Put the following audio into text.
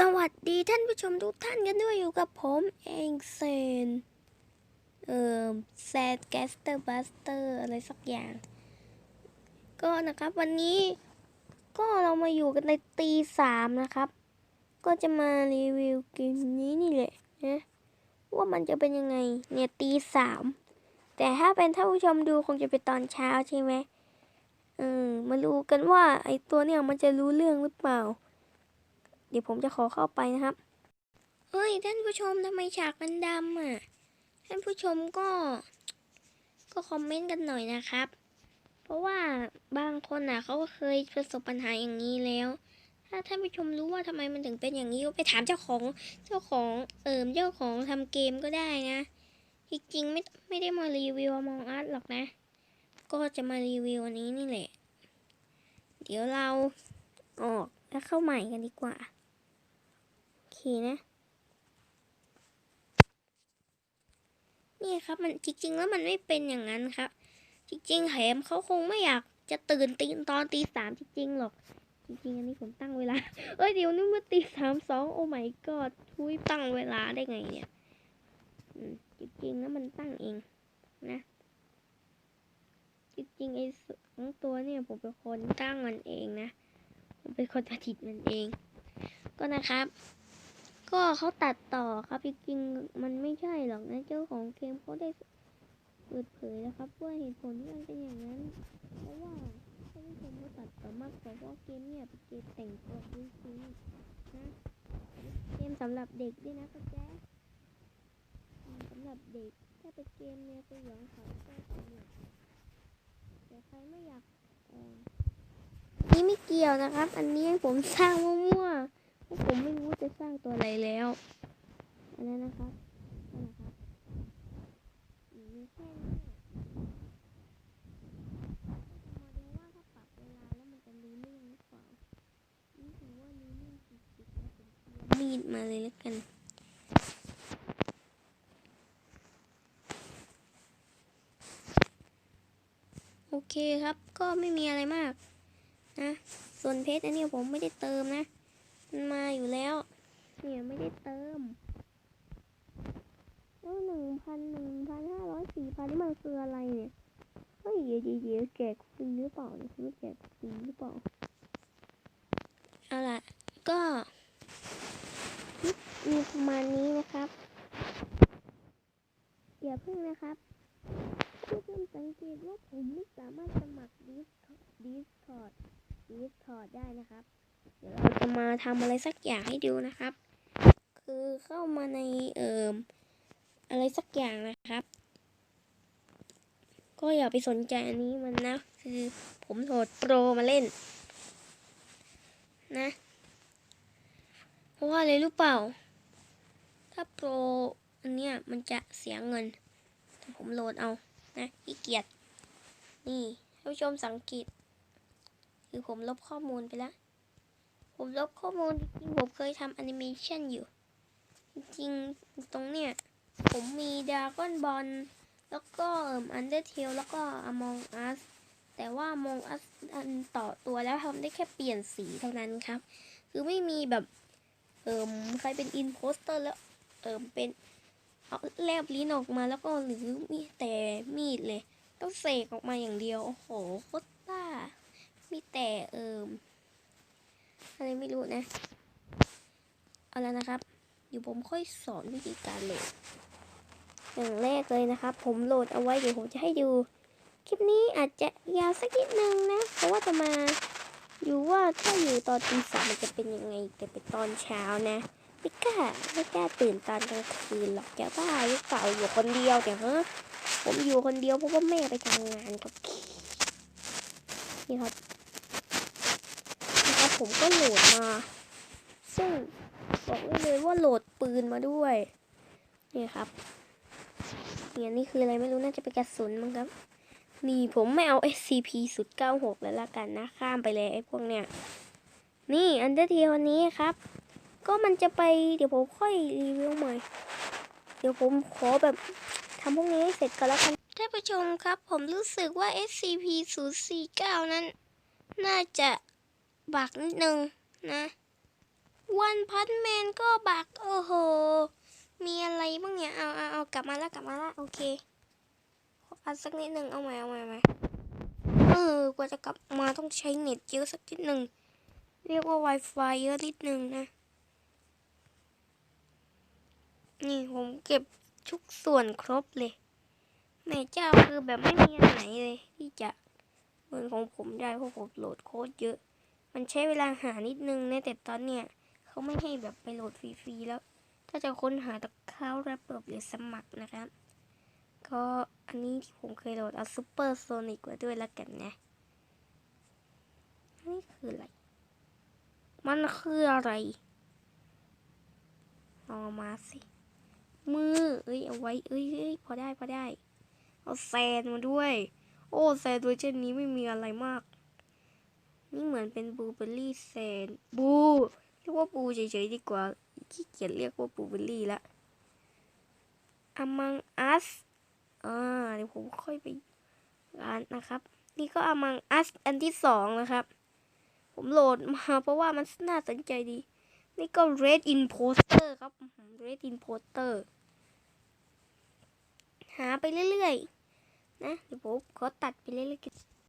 สวัสดีท่านผู้ชมทุกท่านกันด้วยอยู่กับผมเองเซน เอ่อแซดแกสเตอร์บัสเตอร์อะไรสักอย่าง ก็นะครับวันนี้ก็เรามาอยู่กันในตีสามนะครับ ก็จะมารีวิวเกมนี้นี่แหละนะว่ามันจะเป็นยังไงเนี่ยตีสามแต่ถ้าเป็นท่านผู้ชมดูคงจะเป็นตอนเช้าใช่ไหมเออมาดูกันว่าไอตัวเนี่ยมันจะรู้เรื่องหรือเปล่า ดี๋ยวผมจะขอเข้าไปนะครับเฮ้ยท่านผู้ชมทำไมฉากมันดำอะ ท่านผู้ชมก็ ก็คอมเมนต์กันหน่อยนะครับ เพราะว่าบางคนอะเขาก็เคยประสบปัญหาอย่างนี้แล้ว ถ้าท่านผู้ชมรู้ว่าทำไมมันถึงเป็นอย่างนี้ก็ไปถามเจ้าของเจ้าของเอิมเจ้าของทำเกมก็ได้นะจริงๆไม่ไม่ได้มารีวิวมองอาร์ตหรอกนะ ก็จะมารีวิวอันนี้นี่แหละ เดี๋ยวเราออกแล้วเข้าใหม่กันดีกว่า เคนะ นี่ครับมันจริง ๆ แล้วมันไม่เป็นอย่างนั้นครับ จริงๆแถมเขาคงไม่อยากจะตื่นตีตอนตีสามจริงๆหรอก จริงๆอันนี้ผมตั้งเวลา เอ้ยเดี๋ยวนึกว่าตีสามสองโอ้ไม่กอดทุยตั้งเวลาได้ไงเนี่ยจริงๆแล้วมันตั้งเองนะจริงๆไอ้สองตัวเนี่ยผมเป็นคนตั้งมันเองนะ ผมเป็นคนผลิตมันเอง ก็นะครับ ก็เขาตัดต่อครับจริงๆมันไม่ใช่หรอกนะเจ้าของเกมเขาได้เปิดเผยแล้วครับว่าเหตุผลที่มันเป็นอย่างนั้น เพราะว่าท่านผู้ชมเขาตัดต่อมากกว่าเพราะเกมเนี่ยเป็นเกมแต่งตัวจริงๆนะเกมสำหรับเด็กด้วยนะก็แจ๊สำหรับเด็กถ้าเป็นเกมเนี่ยสยองขวัญก็สนุกแต่ใครไม่อยากอ่อนนี่ไม่เกี่ยวนะครับ อันนี้ผมสร้างมั่วๆ ผมไม่รู้จะสร้างตัวอะไรแล้ว อันนั้นนะครับนั่นนะครับมีแค่นี้มาดูว่าถ้าปรับเวลาแล้วมันจะรู้เรื่องหรือเปล่า นี่ถือว่ารู้เรื่องสุดๆแล้วผมเอามีดมาเลยแล้วกันโอเคครับ ก็ไม่มีอะไรมากนะ ส่วนเพชรอันนี้ผมไม่ได้เติมนะ มันมาอยู่แล้ว เนี่ยไม่ได้เติมแล้วหนึ่งพันหนึ่งพันห้าร้อยสี่พันนี่มันคืออะไรเนี่ย เฮ้ยเดี๋ยวเดี๋ยวเดี๋ยวแจกฟรีหรือเปล่าเนี่ยไม่แจกฟรีหรือเปล่า เอาล่ะ ก็มีประมาณนี้นะครับอย่าเพิ่งนะครับผู้ชมสังเกตว่าผมไม่สามารถสมัครดิสดิสคอร์ด Discord ได้นะครับ เดี๋ยวเราจะมาทำอะไรสักอย่างให้ดูนะครับ คือเข้ามาในเอ่มอะไรสักอย่างนะครับ ก็อย่าไปสนใจอันนี้มันนะ คือผมโหลดโปรมาเล่น นะ เพราะว่าอะไรรู้เปล่า ถ้าโปรอันเนี้ยมันจะเสียเงินแต่ผมโหลดเอา นะขี้เกียจนี่ท่านผู้ชมสังเกตคือผมลบข้อมูลไปแล้ว ผมลบข้อมูลจริงผมเคยทำแอนิเมชันอยู่ จริงตรงเนี้ยผมมีดาก้อนบอลแล้วก็อันเดอร์เทลแล้วก็อมองอัสแต่ว่า Among Us อันต่อตัวแล้วทำได้แค่เปลี่ยนสีเท่านั้นครับ คือไม่มีแบบ เอิมใครเป็นอินโพสเตอร์แล้ว เอิมเป็นเอาแลบลิ้นออกมาแล้วก็หรือมีแต่มีดเลย ต้องเสกออกมาอย่างเดียว โอ้โหโคตรบ้ามีแต่เอิม อะไรไม่รู้นะ เอาแล้วนะครับเดี๋ยวผมค่อยสอนวิธีการโหลด อย่างแรกเลยนะครับ ผมโหลดเอาไว้เดี๋ยวผมจะให้ดู คลิปนี้อาจจะยาวสักนิดนึงนะ เพราะว่าจะมาอยู่ว่าถ้าอยู่ตอนตีสามมันจะเป็นยังไง แต่เป็นตอนเช้านะไม่กล้าไม่กล้าตื่นตอนกลางคืนหรอกจะบ้าหรือเปล่าอยู่คนเดียวเนี่ยฮะผมอยู่คนเดียวเพราะว่าแม่ไปทำงานกับนี่ครับนะครับ ผมก็โหลดมา ซึ่งบอกได้เลยว่าโหลดปืนมาด้วย นี่ครับเนี่ยนี่คืออะไรไม่รู้น่าจะเป็นกระสุนมั้งครับ นี่ผมไม่เอา SCP สุด96แล้วละกันนะ ข้ามไปเลยไอ้พวกเนี้ย นี่อันเดอร์เทลวันนี้ครับ ก็มันจะไปเดี๋ยวผมค่อยรีวิวใหม่ เดี๋ยวผมขอแบบทำพวกนี้ให้เสร็จก่อนแล้วกันท่านผู้ชมครับ ผมรู้สึกว่า SCP 049นั้น น่าจะ บักนิดนึงนะวันพันแมนก็บัก โอ้โห มีอะไรบ้างเนี่ย เอาเอาเอากลับมาแล้วกลับมาแล้วโอเคขออัดสักนิดหนึ่งเอาใหม่เอาใหม่เอาใหมเออกว่าจะกลับมาต้องใช้เน็ตเยอะสักนิดหนึ่งเรียกว่า Wi-Fi เยอะนิดหนึ่งนะ นี่ผมเก็บทุกส่วนครบเลย แม่เจ้าคือแบบไม่มีอันไหนเลย ที่จะเหมือนของผมได้เพราะผมโหลดโค้ดเยอะ มันใช้เวลาหานิดนึงนะแต่ตอนเนี้ยเขาไม่ให้แบบไปโหลดฟรีๆแล้ว ถ้าจะค้นหาตะเข้าระเบิดหรือสมัครนะครับ ก็อันนี้ที่ผมเคยโหลดเอาซูเปอร์โซนิกไว้ด้วยแล้วกันนะนี่คืออะไร มันคืออะไรเอามาสิ มือ เอ้ย เอาไว้ เอ้ยเอ้ยพอได้ พอได้ เอาแซนมาด้วย โอ้ แซนเวอร์ชันนี้ไม่มีอะไรมาก นี่เหมือนเป็นบลูเบอร์รี่แซนบูเรียกว่าบูเฉยๆดีกว่าขี้เกียจเรียกว่าบลูเบอร์รี่ละ Among Us อ่าเดี๋ยวผมค่อยไปร้านนะครับ นี่ก็ Among Us อันที่สองนะครับ ผมโหลดมาเพราะว่ามันน่าสนใจดี นี่ก็ Red Imposter ครับอื้อหือ Red Imposter หาไปเรื่อยๆ นะ เดี๋ยวผมขอตัดไปเรื่อยๆ